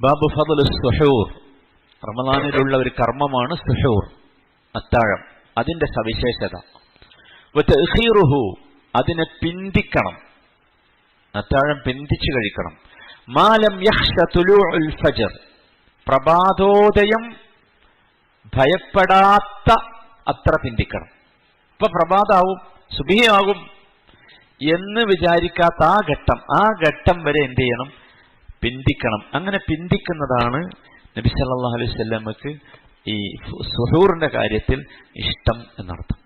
ബാബു ഫതൽ സുഹൂർ. റമദാനിലുള്ള ഒരു കർമ്മമാണ് സുഹൂർ അത്താഴം. അതിന്റെ സവിശേഷത. അതിനെ പിന്തിക്കണം. അത്താഴം പിന്തിച്ചു കഴിക്കണം. മാലം തുലൂഉൽ ഫജ്ർ പ്രഭാതോദയം ഭയപ്പെടാത്ത അത്ര പിന്തിക്കണം. ഇപ്പൊ പ്രഭാതാവും സുബിയാകും എന്ന് വിചാരിക്കാത്ത ആ ഘട്ടം ആ ഘട്ടം വരെ എന്ത് ചെയ്യണം? പിന്തിക്കണം അങ്ങനെ പിന്തിക്കുന്നതാണ് നബി സല്ലല്ലാഹു അലൈഹി വസല്ലമക്ക് ഈ സുഹൂറിന്റെ കാര്യത്തിൽ ഇഷ്ടം എന്നർത്ഥം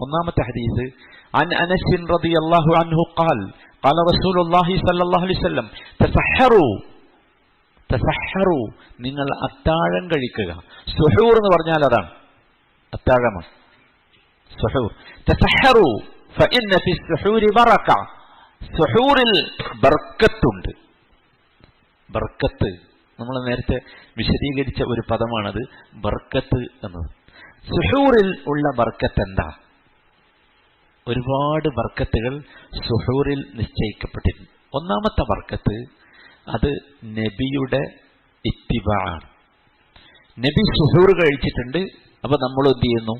ഒന്നാമത്തെ ഹദീസ് عن أنس رضي الله عنه قال قال رسول الله صلى الله عليه وسلم تسحروا തസഹറു നിങ്ങൾ അത്താഴം കഴിക്കുക സുഹൂർ എന്ന് പറഞ്ഞാൽ അതാണ് അത്താഴമാണ് സുഹൂർ തസഹറു ഫഇന്ന ഫി സുഹൂരി ബറക സുഹൂറിൽ ബർക്കത്തുണ്ട് ബർക്കത്ത്. നമ്മൾ നേരത്തെ വിശദീകരിച്ച ഒരു പദമാണത് ബർക്കത്ത് എന്നത്. സുഹൂറിൽ ഉള്ള ബർക്കത്ത് എന്താ ഒരുപാട് ബർക്കത്തുകൾ സുഹൂറിൽ നിശ്ചയിക്കപ്പെട്ടിരുന്നു. ഒന്നാമത്തെ ബർക്കത്ത് അത് നബിയുടെ ഇത്തിബാണ് നബി സുഹൂർ കഴിച്ചിട്ടുണ്ട് അപ്പൊ നമ്മൾ എന്ത് ചെയ്യുന്നു?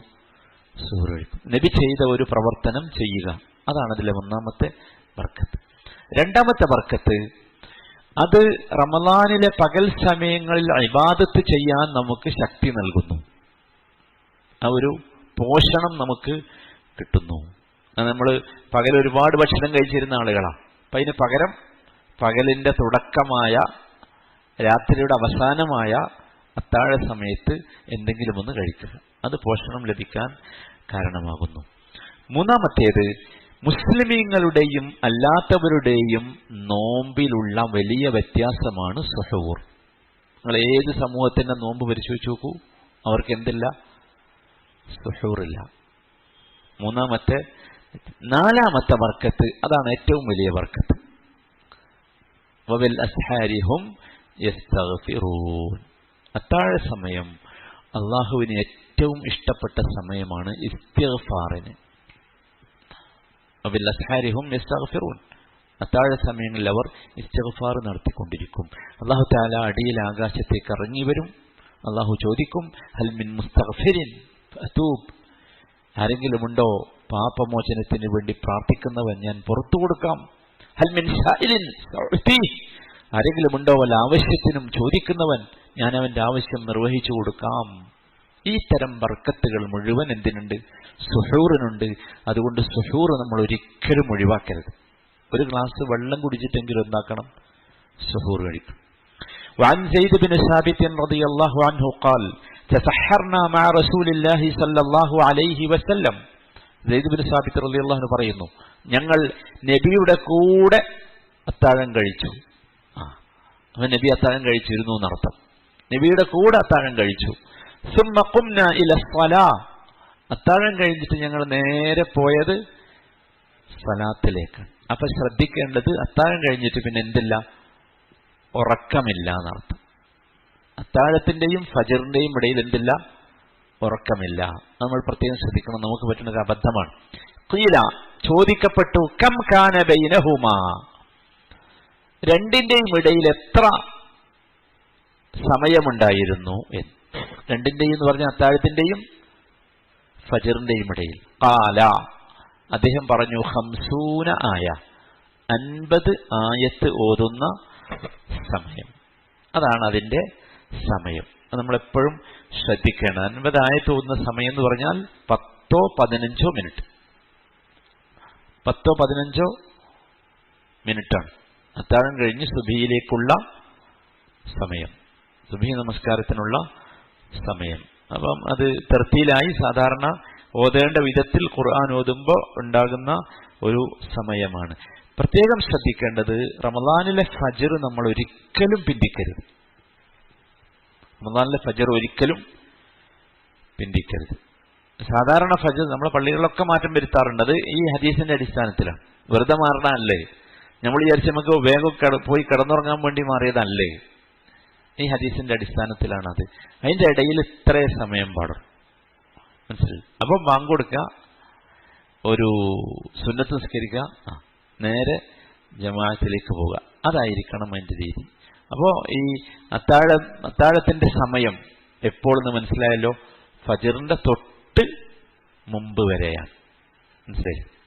സുഹൂർ കഴിക്കും. നബി ചെയ്ത ഒരു പ്രവർത്തനം ചെയ്യുക. അതാണ് അതിലെ ഒന്നാമത്തെ ബർക്കത്ത്. രണ്ടാമത്തെ ബർക്കത്ത് അത് റമദാനിലെ പകൽ സമയങ്ങളിൽ ഇബാദത്ത് ചെയ്യാൻ നമുക്ക് ശക്തി നൽകുന്നു. ആ ഒരു പോഷണം നമുക്ക് കിട്ടുന്നു. നമ്മൾ പകൽ ഒരുപാട് ഭക്ഷണം കഴിച്ചിരുന്ന ആളുകളാണ് അപ്പൊ അതിന് പകരം പകലിന്റെ തുടക്കമായ രാത്രിയുടെ അവസാനമായ അത്താഴ സമയത്ത് എന്തെങ്കിലും ഒന്ന് കഴിക്കുക. അത് പോഷണം ലഭിക്കാൻ കാരണമാകുന്നു. മൂന്നാമത്തേത് മുസ്ലിമീങ്ങളുടെയും അല്ലാത്തവരുടെയും നോമ്പിലുള്ള വലിയ വ്യത്യാസമാണ് സഹൂർ. നിങ്ങൾ ഏത് സമൂഹത്തിന്റെ നോമ്പ് പരിശോധിച്ച് നോക്കൂ അവർക്ക് എന്തില്ല? സുഹൂറില്ല. മൂന്നാമത്തെ നാലാമത്തെ വർക്കത്ത് അതാണ് ഏറ്റവും വലിയ വർക്കത്ത്. അസ്ഹാരിഹും അത്താഴ സമയം അള്ളാഹുവിന് ഏറ്റവും ഇഷ്ടപ്പെട്ട സമയമാണ് ഇസ്തിഗ്ഫാറിന്. വബിൽ അസ്ഹാരിഹും യസ്തഗ്ഫിറൂൻ അത്താഴ സമയങ്ങളിൽ അവർ ഇസ്തിഗ്ഫാർ നടത്തിക്കൊണ്ടിരിക്കും. അള്ളാഹു താല അടിയിൽ ആകാശത്തേക്ക് ഇറങ്ങി വരും. അള്ളാഹു ചോദിക്കും ഹൽമിൻ മുസ്തഗ്ഫിരിൻ? ആരെങ്കിലും ഉണ്ടോ? പാപമോചനത്തിന് വേണ്ടി പ്രാർത്ഥിക്കുന്നവൻ ഞാൻ പുറത്തു കൊടുക്കാം. ഹൽമിൻ ആരെങ്കിലും ഉണ്ടോ? വല്ല ആവശ്യത്തിനും ചോദിക്കുന്നവൻ ഞാൻ അവന്റെ ആവശ്യം നിർവഹിച്ചു കൊടുക്കാം. ഈ തരം ബർക്കത്തുകൾ മുഴുവൻ എന്തിനുണ്ട് സുഹൂറിനുണ്ട് അതുകൊണ്ട് സുഹൂർ നമ്മൾ ഒരിക്കലും ഒഴിവാക്കരുത് ഒരു ഗ്ലാസ് വെള്ളം കുടിച്ചിട്ടെങ്കിലും എന്താക്കണം സുഹൂർ കഴിക്കും وعن زيد بن ثابت رضي الله عنه قال تسحرنا مع رسول الله صلى الله عليه وسلم സെയ്ദ് ബിൻ സാബിത്ത് റലി അള്ളാഹു പറയുന്നു ഞങ്ങൾ നബിയുടെ കൂടെ അത്താഴം കഴിച്ചു ആ അവൻ നബി അത്താഴം കഴിച്ചിരുന്നു എന്നർത്ഥം നബിയുടെ കൂടെ അത്താഴം കഴിച്ചു അത്താഴം കഴിഞ്ഞിട്ട് ഞങ്ങൾ നേരെ പോയത് സലാത്തിലേക്കാണ്. അപ്പൊ ശ്രദ്ധിക്കേണ്ടത് അത്താഴം കഴിഞ്ഞിട്ട് പിന്നെ എന്തില്ല? ഉറക്കമില്ല എന്നർത്ഥം. അത്താഴത്തിന്റെയും ഫജറിന്റെയും ഇടയിൽ എന്തില്ല? ഉറക്കമില്ല. നമ്മൾ പ്രത്യേകം ശ്രദ്ധിക്കണം. നമുക്ക് പറ്റുന്ന ഒരു അബദ്ധമാണ്. കീല ചോദിക്കപ്പെട്ടു കം കാന ബൈനഹുമാ? രണ്ടിന്റെയും ഇടയിൽ എത്ര സമയമുണ്ടായിരുന്നു എന്ന്. രണ്ടിന്റെയും എന്ന് പറഞ്ഞ അത്താഴത്തിന്റെയും ഫജറിന്റെയും ഇടയിൽ. കാല. അദ്ദേഹം പറഞ്ഞു ഹംസൂന ആയ അൻപത് ആയത്ത് ഓതുന്ന സമയം. അതാണ് അതിന്റെ സമയം. അത് നമ്മളെപ്പോഴും ശ്രദ്ധിക്കണം അൻപത് ആയത്ത് ഓതുന്ന സമയം എന്ന് പറഞ്ഞാൽ പത്തോ പതിനഞ്ചോ മിനിറ്റ്. പത്തോ പതിനഞ്ചോ മിനിറ്റാണ്. അത്താഴം കഴിഞ്ഞ് സുബിയിലേക്കുള്ള സമയം. സുബി നമസ്കാരത്തിനുള്ള സമയം. അപ്പം അത് തെർത്തിയിലായി സാധാരണ ഓതേണ്ട വിധത്തിൽ ഖുർആൻ ഓതുമ്പോൾ ഉണ്ടാകുന്ന ഒരു സമയമാണ്. പ്രത്യേകം ശ്രദ്ധിക്കേണ്ടത് റമദാനിലെ ഫജർ നമ്മൾ ഒരിക്കലും പിന്തിക്കരുത് റമദാനിലെ ഫജർ ഒരിക്കലും പിന്തിക്കരുത് സാധാരണ ഫജർ നമ്മളെ പള്ളികളിലൊക്കെ മാറ്റം വരുത്താറുണ്ടത് ഈ ഹദീസിന്റെ അടിസ്ഥാനത്തിലാണ്. വെറുതെ മാറണല്ലേ നമ്മൾ വിചാരിച്ച നമുക്ക് വേഗം പോയി കിടന്നുറങ്ങാൻ വേണ്ടി മാറിയതല്ലേ? ഈ ഹദീസിന്റെ അടിസ്ഥാനത്തിലാണ് അത് അതിന്റെ ഇടയിൽ ഇത്രേ സമയം പാടും. മനസ്സിലായി? അപ്പം ബാങ്ക് ഒരു സുന്നത്ത് നിസ്കരിക്കുക നേരെ ജമാഅത്തിലേക്ക് പോവുക. അതായിരിക്കണം അതിന്റെ രീതി. അപ്പോൾ ഈ അത്താഴ അത്താഴത്തിന്റെ സമയം എപ്പോഴെന്ന് മനസ്സിലായല്ലോ? ഫജറിന്റെ തൊട്ട് മുമ്പ് വരെയാണ്. മനസ്സിലായി?